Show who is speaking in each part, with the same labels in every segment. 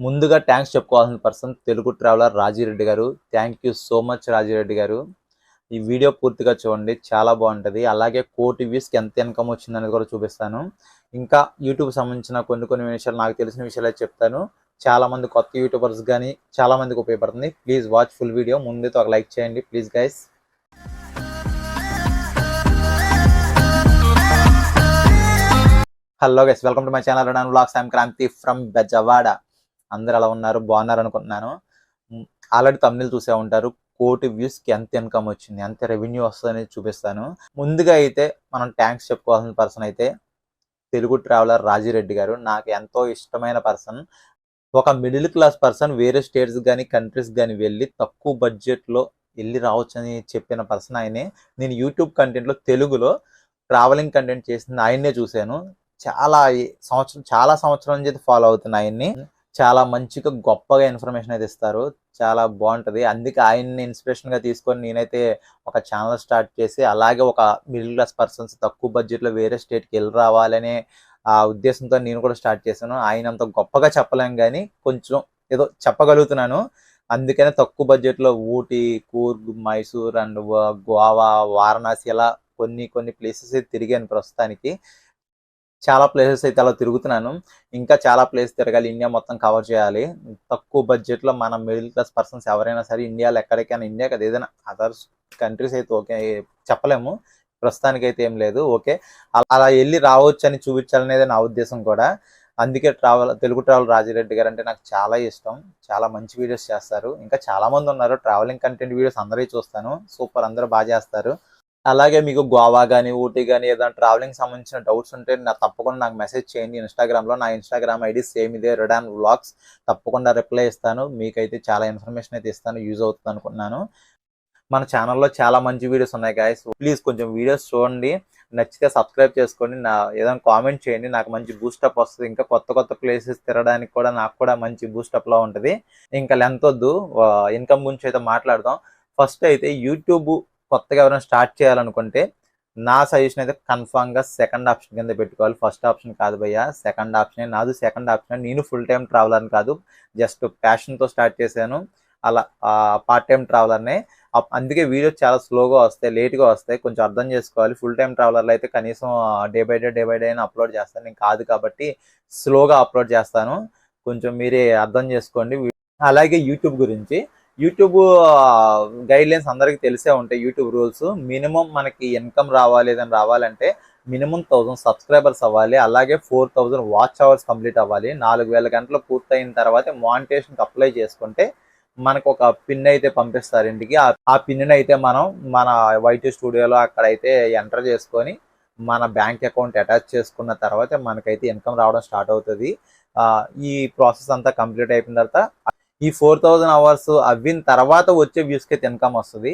Speaker 1: ముందుగా థ్యాంక్స్ చెప్పుకోవాల్సిన person Telugu traveller Rajireddy గారు. Thank you so much Rajireddy గారు. ఈ వీడియో పూర్తిగా చూడండి చాలా బాగుంటుంది. అలాగే కోటి వ్యూస్కి ఎంత ఇన్కమ్ వచ్చిందనేది కూడా చూపిస్తాను. ఇంకా యూట్యూబ్ సంబంధించిన కొన్ని కొన్ని విషయాలు నాకు తెలిసిన విషయాలు చెప్తాను. చాలామంది కొత్త యూట్యూబర్స్ కానీ చాలామందికి ఉపయోగపడుతుంది. ప్లీజ్ వాచ్ ఫుల్ వీడియో ముందైతే ఒక లైక్ చేయండి please guys hello guys welcome to my channel run blogs I'm Kranthi from Bezawada అందరు అలా ఉన్నారు బాగున్నారు అనుకుంటున్నాను. ఆల్రెడీ తమిళ చూసే ఉంటారు. కోటి వ్యూస్కి ఎంత ఇన్కమ్ వచ్చింది ఎంత రెవెన్యూ వస్తుందని చూపిస్తాను. ముందుగా అయితే మనం ట్యాంక్స్ చెప్పుకోవాల్సిన పర్సన్ అయితే తెలుగు ట్రావెలర్ రాజిరెడ్డి గారు. నాకు ఎంతో ఇష్టమైన పర్సన్. ఒక మిడిల్ క్లాస్ పర్సన్ వేరే స్టేట్స్ కానీ కంట్రీస్ కానీ వెళ్ళి తక్కువ బడ్జెట్లో వెళ్ళి రావచ్చు అని చెప్పిన పర్సన్ ఆయనే. నేను యూట్యూబ్ కంటెంట్లో తెలుగులో ట్రావెలింగ్ కంటెంట్ చేసింది ఆయన్నే చూశాను. చాలా సంవత్సరం చాలా సంవత్సరం నుంచి ఫాలో అవుతున్న ఆయన్ని. చాలా మంచిగా గొప్పగా ఇన్ఫర్మేషన్ అయితే ఇస్తారు. చాలా బాగుంటుంది. అందుకే ఆయన్ని ఇన్స్పిరేషన్గా తీసుకొని నేనైతే ఒక ఛానల్ స్టార్ట్ చేసి అలాగే ఒక మిడిల్ క్లాస్ పర్సన్స్ తక్కువ బడ్జెట్లో వేరే స్టేట్కి వెళ్ళి రావాలనే ఆ ఉద్దేశంతో నేను కూడా స్టార్ట్ చేశాను. ఆయన అంత గొప్పగా చెప్పలేం కానీ కొంచెం ఏదో చెప్పగలుగుతున్నాను. అందుకనే తక్కువ బడ్జెట్లో ఊటీ కూర్గ్ మైసూర్ అండ్ గోవా వారణాసి ఇలా కొన్ని కొన్ని ప్లేసెస్ అయితే తిరిగాను ప్రస్తుతానికి. చాలా ప్లేసెస్ అయితే అలా తిరుగుతున్నాను. ఇంకా చాలా ప్లేస్ తిరగాలి. ఇండియా మొత్తం కవర్ చేయాలి. తక్కువ బడ్జెట్లో మన మిడిల్ క్లాస్ పర్సన్స్ ఎవరైనా సరే ఇండియాలో ఎక్కడికైనా ఇండియా కదా ఏదైనా అదర్స్ కంట్రీస్ అయితే ఓకే చెప్పలేము. ప్రస్తుతానికి అయితే ఏం లేదు. ఓకే. అలా- వెళ్ళి రావచ్చు అని చూపించాలనేది నా ఉద్దేశం కూడా. అందుకే ట్రావెల్ తెలుగు ట్రావెల్ రాజిరెడ్డి గారు అంటే నాకు చాలా ఇష్టం. చాలా మంచి వీడియోస్ చేస్తారు. ఇంకా చాలామంది ఉన్నారు. ట్రావెలింగ్ కంటెంట్ వీడియోస్ అందరూ చూస్తాను. సూపర్ అందరూ బాగా చేస్తారు. అలాగే మీకు గోవా కానీ ఊటీ కానీ ఏదైనా ట్రావెలింగ్ సంబంధించిన డౌట్స్ ఉంటే నాకు తప్పకుండా నాకు మెసేజ్ చేయండి. ఇన్స్టాగ్రామ్లో నా ఇన్స్టాగ్రామ్ ఐడి సేమ్ ఇదే రిడాన్ వ్లాగ్స్ తప్పకుండా రిప్లై ఇస్తాను. మీకైతే చాలా ఇన్ఫర్మేషన్ అయితే ఇస్తాను. యూజ్ అవుతుంది అనుకున్నాను మన ఛానల్లో చాలా మంచి వీడియోస్ ఉన్నాయి గాయస్ ప్లీజ్ కొంచెం వీడియోస్ చూడండి. నచ్చితే సబ్స్క్రైబ్ చేసుకోండి. నా ఏదైనా కామెంట్ చేయండి. నాకు మంచి బూస్టప్ వస్తుంది. ఇంకా కొత్త కొత్త ప్లేసెస్ తిరగడానికి కూడా నాకు కూడా మంచి బూస్టప్లో ఉంటుంది. ఇంకా లెంత్ వద్దు. ఇన్కమ్ గురించి అయితే మాట్లాడదాం. ఫస్ట్ అయితే యూట్యూబ్ కొత్తగా ఎవరైనా స్టార్ట్ చేయాలనుకుంటే నా సజెషన్ అయితే కన్ఫామ్గా సెకండ్ ఆప్షన్ కింద పెట్టుకోవాలి. ఫస్ట్ ఆప్షన్ కాదు భయ్య. సెకండ్ ఆప్షన్ నాది సెకండ్ ఆప్షన్ నేను ఫుల్ టైం ట్రావెలర్ కాదు. జస్ట్ ప్యాషన్తో స్టార్ట్ చేశాను. అలా పార్ట్ టైం ట్రావెలర్నే అందుకే వీడియోస్ చాలా స్లోగా వస్తాయి లేట్గా వస్తాయి. కొంచెం అర్థం చేసుకోవాలి. ఫుల్ టైం ట్రావెలర్లు అయితే కనీసం day by day day by day అయినా అప్లోడ్ చేస్తాను. నేను కాదు కాబట్టి స్లోగా అప్లోడ్ చేస్తాను. కొంచెం మీరే అర్థం చేసుకోండి. అలాగే యూట్యూబ్ గురించి యూట్యూబ్ గైడ్ లైన్స్ అందరికీ తెలిసే ఉంటాయి యూట్యూబ్ రూల్స్. మినిమం మనకి ఇన్కమ్ రావాలి ఏదైనా రావాలంటే మినిమం థౌసండ్ సబ్స్క్రైబర్స్ అవ్వాలి అలాగే four thousand watch hours complete అవ్వాలి. నాలుగు వేల గంటలు పూర్తయిన తర్వాత మానిటేషన్కి అప్లై చేసుకుంటే మనకు ఒక పిన్ అయితే పంపిస్తారు ఇంటికి. ఆ- ఆ పిన్ అయితే మనం మన వైట్ స్టూడియోలో అక్కడ అయితే ఎంటర్ చేసుకొని మన బ్యాంక్ అకౌంట్ అటాచ్ చేసుకున్న తర్వాత మనకైతే ఇన్కమ్ రావడం స్టార్ట్ అవుతుంది. ఈ ప్రాసెస్ అంతా కంప్లీట్ అయిపోయిన తర్వాత ఈ ఫోర్ థౌజండ్ అవర్స్ అవ్విన తర్వాత వచ్చే వ్యూస్కి అయితే ఇన్కమ్ వస్తుంది.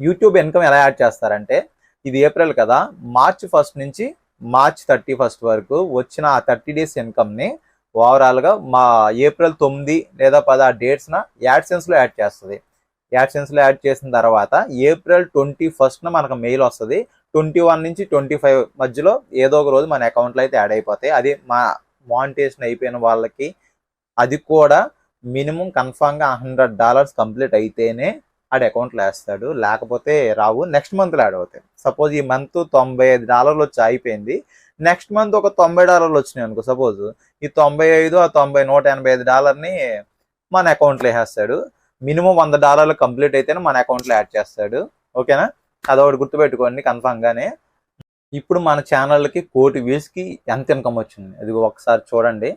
Speaker 1: యూట్యూబ్ ఇన్కమ్ ఎలా యాడ్ చేస్తారంటే ఇది ఏప్రిల్ కదా మార్చ్ ఫస్ట్ నుంచి మార్చ్ థర్టీ ఫస్ట్ వరకు వచ్చిన ఆ థర్టీ డేస్ ఇన్కమ్ని ఓవరాల్గా మా ఏప్రిల్ తొమ్మిది లేదా పది ఆ డేట్స్న యాడ్సెన్స్లో యాడ్ చేస్తుంది. యాడ్సెన్స్లో యాడ్ చేసిన తర్వాత ఏప్రిల్ ట్వంటీ ఫస్ట్న మనకు మెయిల్ వస్తుంది. ట్వంటీ వన్ నుంచి ట్వంటీ ఫైవ్ మధ్యలో ఏదో ఒక రోజు మన అకౌంట్లో అయితే యాడ్ అయిపోతాయి. అది మా మానిటేషన్ అయిపోయిన వాళ్ళకి అది కూడా మినిమం కన్ఫామ్గా హండ్రెడ్ డాలర్స్ కంప్లీట్ అయితేనే ఆడ అకౌంట్లో వేస్తాడు. లేకపోతే రావు నెక్స్ట్ మంత్లో యాడ్ అవుతాయి. సపోజ్ ఈ మంత్ తొంభై ఐదు డాలర్లు వచ్చి అయిపోయింది నెక్స్ట్ మంత్ ఒక తొంభై డాలర్లు వచ్చినాయి అనుకో సపోజ్ ఈ తొంభై ఐదు ఆ తొంభై నూట ఎనభై ఐదు డాలర్ని మన అకౌంట్లో వేసేస్తాడు. మినిమం వంద డాలర్లు కంప్లీట్ అయితేనే మన అకౌంట్లో యాడ్ చేస్తాడు. ఓకేనా? అదొకటి గుర్తుపెట్టుకోండి కన్ఫామ్గానే ఇప్పుడు మన ఛానల్కి కోటి వ్యూస్కి ఎంత ఇన్కమ్ వచ్చింది? అది ఒకసారి చూడండి.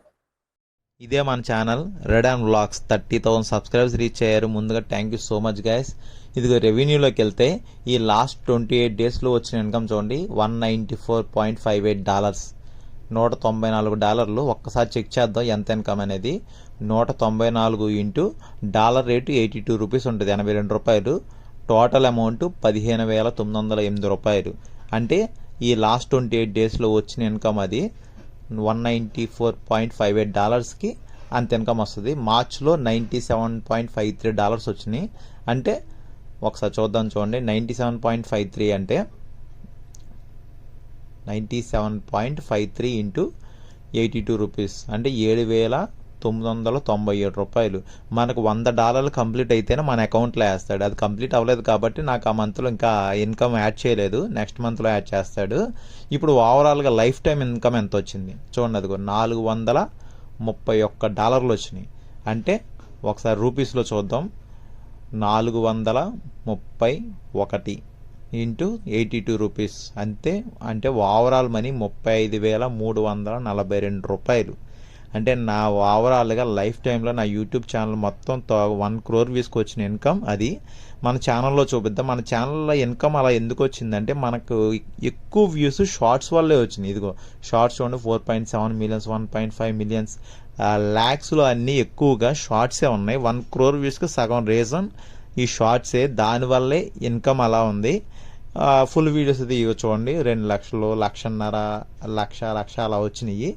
Speaker 1: ఇదే మన channel red and blogs thirty thousand subscribers reach అయ్యారు. ముందుగా thank you so much guys ఇదిగో రెవెన్యూలోకి వెళ్తే ఈ లాస్ట్ ట్వంటీ ఎయిట్ డేస్లో వచ్చిన ఇన్కమ్ చూడండి. One ninety four point five eight dollars నూట తొంభై నాలుగు డాలర్లు ఒక్కసారి చెక్ చేద్దాం ఎంత ఇన్కమ్ అనేది. నూట తొంభై నాలుగు into dollar rate eighty two rupees ఉంటుంది. ఎనభై రెండు రూపాయలు. టోటల్ అమౌంట్ పదిహేను వేల తొమ్మిది వందల ఎనిమిది రూపాయలు. అంటే ఈ లాస్ట్ ట్వంటీ ఎయిట్ డేస్లో వచ్చిన ఇన్కమ్ అది one ninety four point five eight డాలర్స్కి అంత ఇన్కమ్ వస్తుంది. మార్చ్లో ninety seven point five three dollars వచ్చినాయి. అంటే ఒకసారి చూద్దాం చూడండి. Ninety seven point five three అంటే ninety seven point five three into eighty two rupees అంటే ఏడు వేల తొమ్మిది వందల తొంభై ఏడు రూపాయలు. మనకు వంద డాలర్లు కంప్లీట్ అయితేనే మన అకౌంట్లో వేస్తాడు. అది కంప్లీట్ అవ్వలేదు కాబట్టి నాకు ఆ మంత్లో ఇంకా ఇన్కమ్ యాడ్ చేయలేదు. నెక్స్ట్ మంత్లో యాడ్ చేస్తాడు. ఇప్పుడు ఓవరాల్గా లైఫ్ టైం ఇన్కమ్ ఎంత వచ్చింది? చూడండి అదిగో నాలుగు వందల ముప్పై ఒక్క డాలర్లు వచ్చినాయి. అంటే ఒకసారి రూపీస్లో చూద్దాం. నాలుగు వందల ముప్పై ఒకటి ఇంటూ ఎయిటీ టూ రూపీస్ అంతే అంటే ఓవరాల్ మనీ ముప్పై ఐదు వేల మూడు వందల నలభై రెండు రూపాయలు. అంటే నా ఓవరాల్గా లైఫ్ టైంలో నా యూట్యూబ్ ఛానల్ మొత్తం వన్ క్రోర్ వ్యూస్కి వచ్చిన ఇన్కమ్ అది. మన ఛానల్లో చూపిద్దాం. మన ఛానల్లో ఇన్కమ్ అలా ఎందుకు వచ్చిందంటే మనకు ఎక్కువ వ్యూస్ షార్ట్స్ వల్లే వచ్చింది ఇదిగో షార్ట్స్ చూడండి four point seven millions one point five millions. ల్యాక్స్లో అన్నీ ఎక్కువగా షార్ట్సే ఉన్నాయి. వన్ క్రోర్ వ్యూస్కి సగం రీజన్ ఈ షార్ట్సే. దానివల్లే ఇన్కమ్ అలా ఉంది. ఫుల్ వీడియోస్ అది చూడండి. రెండు లక్షలు లక్షన్నర లక్ష లక్ష అలా వచ్చినాయి.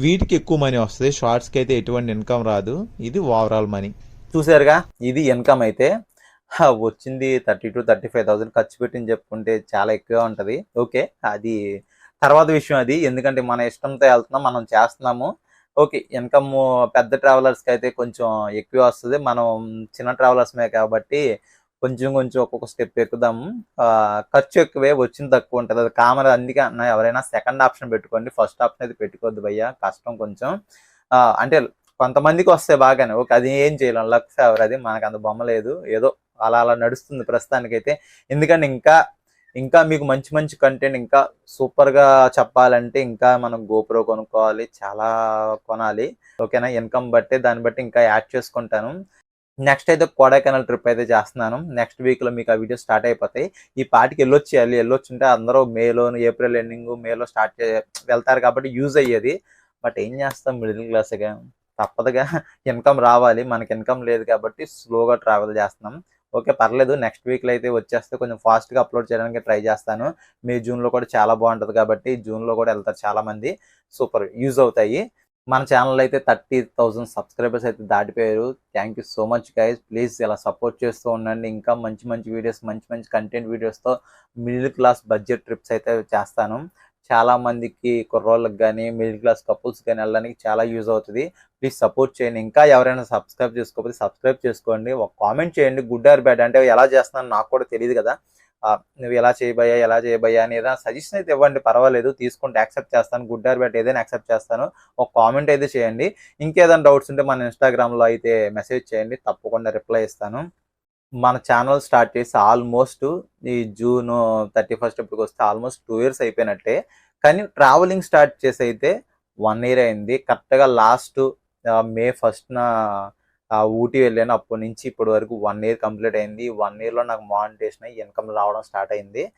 Speaker 1: వీటికి ఎక్కువ మనీ వస్తుంది. షార్ట్స్కి అయితే ఎటువంటి ఇన్కమ్ రాదు. ఇది ఓవరాల్ మనీ చూసారుగా? ఇది ఇన్కమ్ అయితే వచ్చింది thirty two thirty five thousand ఖర్చు పెట్టింది చెప్పుకుంటే చాలా ఎక్కువ ఉంటుంది. ఓకే అది తర్వాత విషయం అది. ఎందుకంటే మన ఇష్టంతో వెళ్తున్నాం మనం చేస్తున్నాము. ఓకే ఇన్కమ్ పెద్ద ట్రావెలర్స్కి అయితే కొంచెం ఎక్కువ వస్తుంది. మనం చిన్న ట్రావెలర్స్మే కాబట్టి కొంచెం కొంచెం ఒక్కొక్క స్టెప్ ఎక్కుదాము ఖర్చు ఎక్కువే వచ్చింది తక్కువ ఉంటుంది. అది కామన్ అందుకే అన్న ఎవరైనా సెకండ్ ఆప్షన్ పెట్టుకోండి. ఫస్ట్ ఆప్షన్ అయితే పెట్టుకోవద్దు భయ్యా కష్టం కొంచెం. అంటే కొంతమందికి వస్తే బాగానే ఓకే అది ఏం చేయలేం. లక్ ఫేవర్ అది మనకు అంత బొమ్మ లేదు. ఏదో అలా అలా నడుస్తుంది ప్రస్తుతానికైతే. ఎందుకంటే ఇంకా ఇంకా మీకు మంచి మంచి కంటెంట్ ఇంకా సూపర్గా చెప్పాలంటే ఇంకా మనం గోప్రో కొనుక్కోవాలి చాలా కొనాలి. ఓకేనా? ఇన్కమ్ బట్టి దాన్ని బట్టి ఇంకా యాడ్ చేసుకుంటాను. నెక్స్ట్ అయితే కొడైకెనాల్ ట్రిప్ అయితే చేస్తున్నాను. నెక్స్ట్ వీక్లో మీకు ఆ వీడియో స్టార్ట్ అయిపోతాయి. ఈ పాటికి వెళ్ళొచ్చేయాలి వెళ్ళొచ్చుంటే అందరూ మేలో ఏప్రిల్ ఎండింగ్ మేలో స్టార్ట్ వెళ్తారు కాబట్టి యూజ్ అయ్యేది. బట్ ఏం చేస్తాం? మిడిల్ క్లాస్గా తప్పదుగా. ఇన్కమ్ రావాలి. మనకి ఇన్కమ్ లేదు కాబట్టి స్లోగా ట్రావెల్ చేస్తున్నాం. ఓకే పర్లేదు. నెక్స్ట్ వీక్లో అయితే వచ్చేస్తే కొంచెం ఫాస్ట్గా అప్లోడ్ చేయడానికి ట్రై చేస్తాను. మే జూన్లో కూడా చాలా బాగుంటుంది కాబట్టి జూన్లో కూడా వెళ్తారు చాలామంది. సూపర్ యూజ్ అవుతాయి. మన ఛానల్ అయితే థర్టీ థౌసండ్ సబ్స్క్రైబర్స్ అయితే దాటిపోయారు. Thank you so much guys please ఇలా సపోర్ట్ చేస్తూ ఉండండి. ఇంకా మంచి మంచి వీడియోస్ మంచి మంచి కంటెంట్ వీడియోస్తో మిడిల్ క్లాస్ బడ్జెట్ ట్రిప్స్ అయితే చేస్తాను. చాలా మందికి కుర్రోళ్ళకి కానీ మిడిల్ క్లాస్ కపుల్స్ కానీ వెళ్ళడానికి చాలా యూజ్ అవుతుంది. ప్లీజ్ సపోర్ట్ చేయండి. ఇంకా ఎవరైనా సబ్స్క్రైబ్ చేసుకోకపోతే సబ్స్క్రైబ్ చేసుకోండి. ఒక కామెంట్ చేయండి. గుడ్ ఆర్ బ్యాడ్ అంటే ఎలా చేస్తున్నాను నాకు కూడా తెలియదు కదా. నువ్వు ఎలా చేయబోయా ఎలా చేయబోయా అని ఏదైనా సజెషన్ అయితే ఇవ్వండి. పర్వాలేదు తీసుకుంటే యాక్సెప్ట్ చేస్తాను. గుడ్ ఆర్ బ్యాడ్ ఏదైనా యాక్సెప్ట్ చేస్తాను. ఒక కామెంట్ అయితే చేయండి. ఇంకేదైనా డౌట్స్ ఉంటే మన ఇన్స్టాగ్రామ్లో అయితే మెసేజ్ చేయండి. తప్పకుండా రిప్లై ఇస్తాను. మన ఛానల్ స్టార్ట్ చేసి ఆల్మోస్ట్ ఈ జూన్ థర్టీ ఫస్ట్ ఇప్పటికి వస్తే ఆల్మోస్ట్ టూ ఇయర్స్ అయిపోయినట్టే. కానీ ట్రావెలింగ్ స్టార్ట్ చేసి అయితే వన్ ఇయర్ అయింది. కరెక్ట్గా లాస్ట్ మే ఫస్ట్న ఊటీ వెళ్ళాను. అప్పటి నుంచి ఇప్పటి వరకు వన్ ఇయర్ కంప్లీట్ అయింది. వన్ ఇయర్లో నాకు మానిటేషన్ అయ్యి ఇన్కమ్ రావడం స్టార్ట్ అయింది.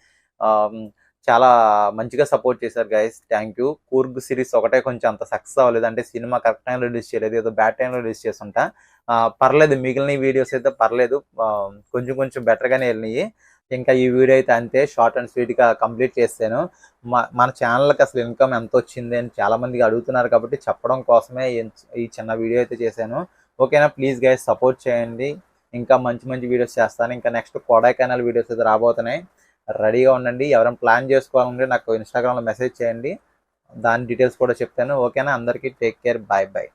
Speaker 1: చాలా మంచిగా సపోర్ట్ చేశారు guys thank you Coorg series ఒకటే కొంచెం అంత సక్సెస్ అవ్వలేదు. అంటే సినిమా కరెక్ట్ టైంలో రిలీజ్ చేయలేదు. ఏదో బ్యాడ్ టైంలో రిలీజ్ చేస్తుంటా. పర్లేదు. మిగిలిన వీడియోస్ అయితే పర్లేదు. కొంచెం కొంచెం బెటర్గానే వెళ్ళినాయి. ఇంకా ఈ వీడియో అయితే అంతే. షార్ట్ అండ్ స్వీట్గా కంప్లీట్ చేశాను మన ఛానల్కి అసలు ఇన్కమ్ ఎంత వచ్చింది అని చాలామందికి అడుగుతున్నారు కాబట్టి చెప్పడం కోసమే ఈ- ఈ చిన్న వీడియో అయితే చేశాను. ఓకేనా? ప్లీజ్ గైస్ సపోర్ట్ చేయండి. ఇంకా మంచి మంచి వీడియోస్ చేస్తాను. ఇంకా నెక్స్ట్ కొడైకెనాల్ వీడియోస్ అయితే రాబోతున్నాయి. రెడీగా ఉండండి. ఎవరైనా ప్లాన్ చేసుకోవాలంటే నాకు ఇన్స్టాగ్రామ్లో మెసేజ్ చేయండి. దాని డీటెయిల్స్ కూడా చెప్తాను. ఓకేనా? అందరికీ టేక్ కేర్ బాయ్ బాయ్